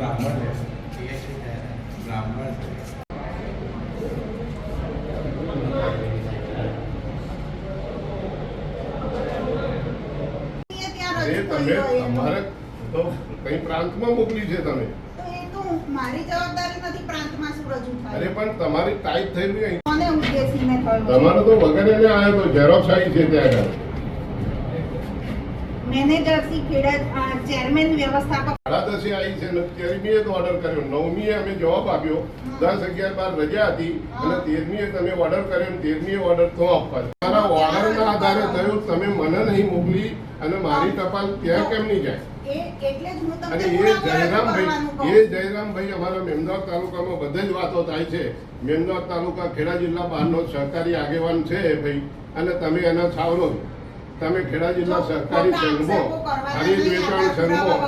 બ્રાહ્મણ બ્રાહ્મણ તમે તમારે તો. કઈ પ્રાંતમાં મોકલી છે તમે? તો એ તો મારી જવાબદારી નથી પ્રાંતમાં શું રજૂ અરે પણ તમારી ટાઈપ થયેલી? તમારો તો વગર આવ્યો તો ઝેરોક્ષ આવી છે ત્યાં આગળ. મેનેજર ખેડા ચેરમેન વ્યવસ્થાપક સાડા દસે આવી છે ને તેરમીએ તો ઓર્ડર કર્યો. નવમીએ અમે જવાબ આપ્યો. દસ અગિયાર બાર રજા હતી અને તેરમીએ તમે ઓર્ડર કર્યો તેરમીએ ઓર્ડર તો આપવા. છે. ઓર્ડરના આધારે થયું. તમે મને નહીં મોકલી અને મારી ટપાલ ત્યાં કેમ નહીં જાય? અને એ જયરામભાઈ. એ જયરામભાઈ અમારા મેમદાવાદ તાલુકામાં બધે જ વાતો થાય છે. મેમદાવાદ તાલુકા ખેડા જિલ્લા બહારનો સહકારી આગેવાન છે ભાઈ. અને તમે એના છાવરો છો. તમે ખેડા જિલ્લા સહકારી સંઘમાં ખરીદ વેચાણ સંઘમાં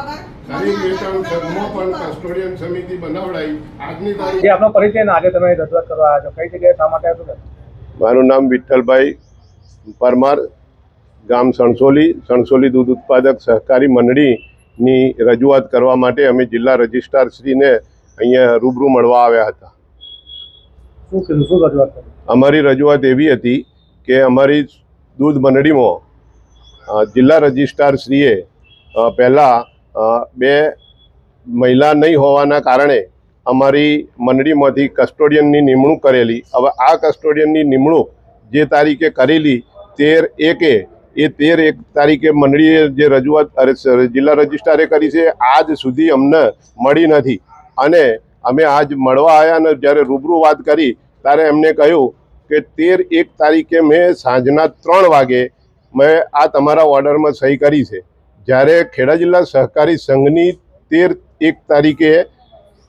ખરીદ વેચાણ સંઘમાં પણ કસ્ટોડિયન સમિતિ બનાવડાઈ. આજની તારીખ આપનો પરિચય આજે તમે રજૂઆત કરવા આવ્યા છો. કઈ જગ્યાએ શા માટે આવ્યો મારું નામ વિઠ્ઠલભાઈ પરમાર ગામ સણસોલી. સણસોલી દૂધ ઉત્પાદક સહકારી મંડળીની રજૂઆત કરવા માટે અમે જિલ્લા રજિસ્ટ્રાર શ્રીને અહીંયા રૂબરૂ મળવા આવ્યા હતા. અમારી રજૂઆત એવી હતી કે અમારી દૂધ મંડળીમાં જિલ્લા રજિસ્ટ્રારશ્રીએ પહેલાં બે મહિલા નહીં હોવાના કારણે અમારી મંડળીમાંથી કસ્ટોડિયનની નિમણૂક કરેલી. હવે આ કસ્ટોડિયનની નિમણૂક જે તારીખે કરેલી, તેર એકે, એ તેર એક તારીખે મંડળીએ જે રજૂઆત જિલ્લા રજિસ્ટ્રારે કરી છે, આજ સુધી અમને મળી નથી. અને અમે આજ મળવા આવ્યા ને જ્યારે રૂબરૂ વાત કરી, ત્યારે એમને કહ્યું કે તેર એક તારીખે મેં સાંજના ત્રણ વાગે મેં આ તમારા ઓર્ડરમાં સહી કરી છે. જ્યારે ખેડા જિલ્લા સહકારી સંઘની તેર એક તારીખે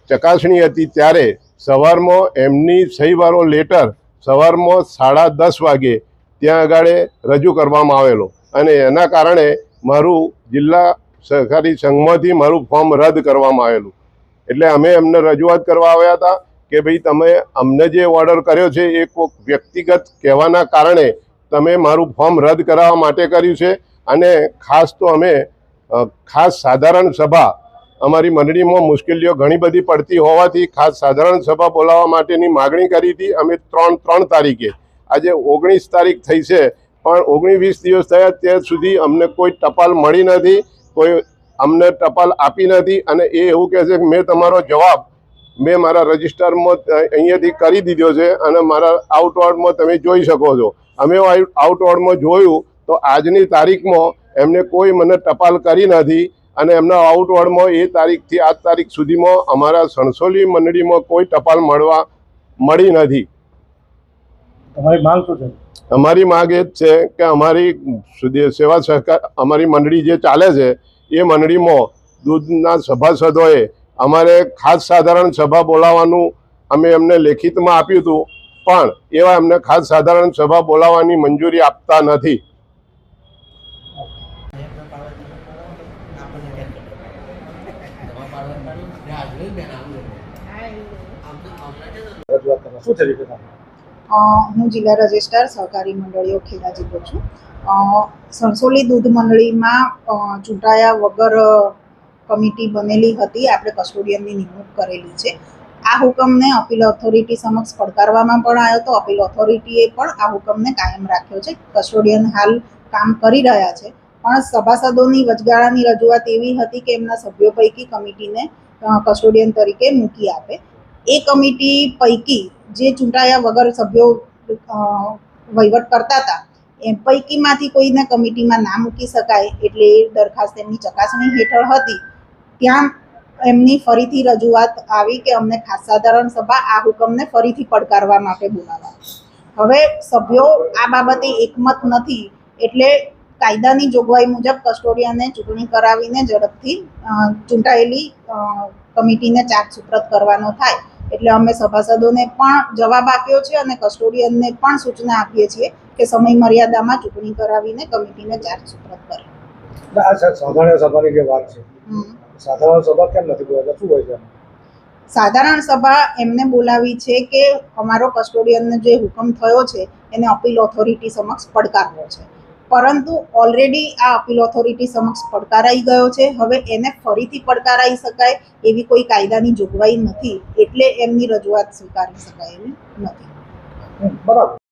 ચકાસણી હતી ત્યારે સવારમાં એમની સહીવાળો લેટર સવારમાં સાડા દસ વાગે ત્યાં આગળ રજૂ કરવામાં આવેલો. અને એના કારણે મારું જિલ્લા સહકારી સંઘમાંથી મારું ફોર્મ રદ કરવામાં આવેલું. એટલે અમે એમને રજૂઆત કરવા આવ્યા હતા કે ભાઈ તમે અમને જે ઓર્ડર કર્યો છે એ કોઈક વ્યક્તિગત કહેવાના કારણે તમે મારું ફોર્મ રદ કરાવવા માટે કર્યું છે અને ખાસ તો અમે ખાસ સાધારણ સભા, અમારી મંડળીમાં મુશ્કેલીઓ ઘણી બધી પડતી હોવાથી ખાસ સાધારણ સભા બોલાવવા માટેની માગણી કરી હતી. અમે ત્રણ ત્રણ તારીખે, આજે ઓગણીસ તારીખ થઈ છે, પણ ઓગણીસ વીસ દિવસ થયા ત્યાં સુધી અમને કોઈ ટપાલ મળી નથી, કોઈ અમને ટપાલ આપી નથી અને એ એવું કહે છે કે મેં તમારો જવાબ મેં મારા રજિસ્ટરમાં અહીંયાથી કરી દીધો છે અને મારા આઉટવર્ડમાં તમે જોઈ શકો છો. અમે આઉટવર્ડમાં જોયું તો આજની તારીખમાં એમને કોઈ મને ટપાલ કરી નથી અને એમના આઉટવર્ડમાં એ તારીખથી આજ તારીખ સુધીમાં અમારા સણસોલી મંડળીમાં કોઈ ટપાલ મળવા મળી નથી. તમારી માંગ શું છે? અમારી માંગ એ જ છે કે અમારી સેવા સહકાર અમારી મંડળી જે ચાલે છે એ મંડળીમાં દૂધના સભાસદોએ અમારે ખાસ સાધારણ સભા બોલાવવાનું અમે એમને લેખિતમાં આપ્યું હતું, પણ એવા એમને ખાસ સાધારણ સભા બોલાવવાની મંજૂરી આપતા નથી. હું જિલ્લા રજિસ્ટ્રાર સહકારી મંડળીઓ ખેડા જિલ્લો છું સરસોલી દૂધ મંડળીમાં ચૂંટાયા વગર કમિટી બનેલી હતી, આપણે કસ્ટોડિયનની નિમણૂક કરેલી છે. આ હુકમને અપીલ ઓથોરિટી સમક્ષ પડકારવામાં પણ આવ્યો હતો. અપીલ ઓથોરિટીએ પણ આ હુકમને કાયમ રાખ્યો છે. કસ્ટોડિયન હાલ કામ કરી રહ્યા છે. પણ સભાસદોની વચગાળાની રજૂઆત એવી હતી કે એમના સભ્યો પૈકી કમિટીને કસ્ટોડિયન તરીકે મૂકી આપે. એ કમિટી પૈકી જે ચૂંટાયા વગર સભ્યો વહીવટ કરતા હતા, એ પૈકીમાંથી કોઈને કમિટીમાં ના મૂકી શકાય એટલે એ દરખાસ્ત એમની ચકાસણી હેઠળ હતી. ત્યાં એમની ફરીથી રજૂઆત આવી કે અમને ખાસ સાધારણ સભા આ હુકમને ફરીથી પડકારવા માટે બોલાવા. હવે સભ્યો આ બાબતે એકમત નથી એટલે કાયદાની જોગવાઈ મુજબ કસ્ટોડિયાને ચૂંટણી કરાવીને ઝડપથી ચૂંટાયેલી કમિટીને ચાર્જ સુપ્રત કરવાનો થાય. એટલે અમે સભાસદોને પણ જવાબ આપ્યો છે અને કસ્ટોડિયનને પણ સૂચના આપીએ છીએ કે સમય મર્યાદામાં ચૂંટણી કરાવીને કમિટીને ચાર્જ સુપ્રત કરે. એટલે આ સા- સાધારણ સભાની જે વાત છે. સાધારણ સભા કેમ નથી બોલાવતા શું હોય છે? સાધારણ સભા એમને બોલાવી છે કે અમારો કસ્ટોડિયનનો જે હુકમ થયો છે એને અપીલ ઓથોરિટી સમક્ષ પડકારવો છે. પરંતુ ઓલરેડી આ અપીલ ઓથોરિટી સમક્ષ પડકારાઈ ગયો છે. હવે એને ફરીથી પડકારાઈ શકાય એવી કોઈ કાયદાની જોગવાઈ નથી. એટલે એમની રજૂઆત સ્વીકારી શકાય એવી નથી. બરાબર.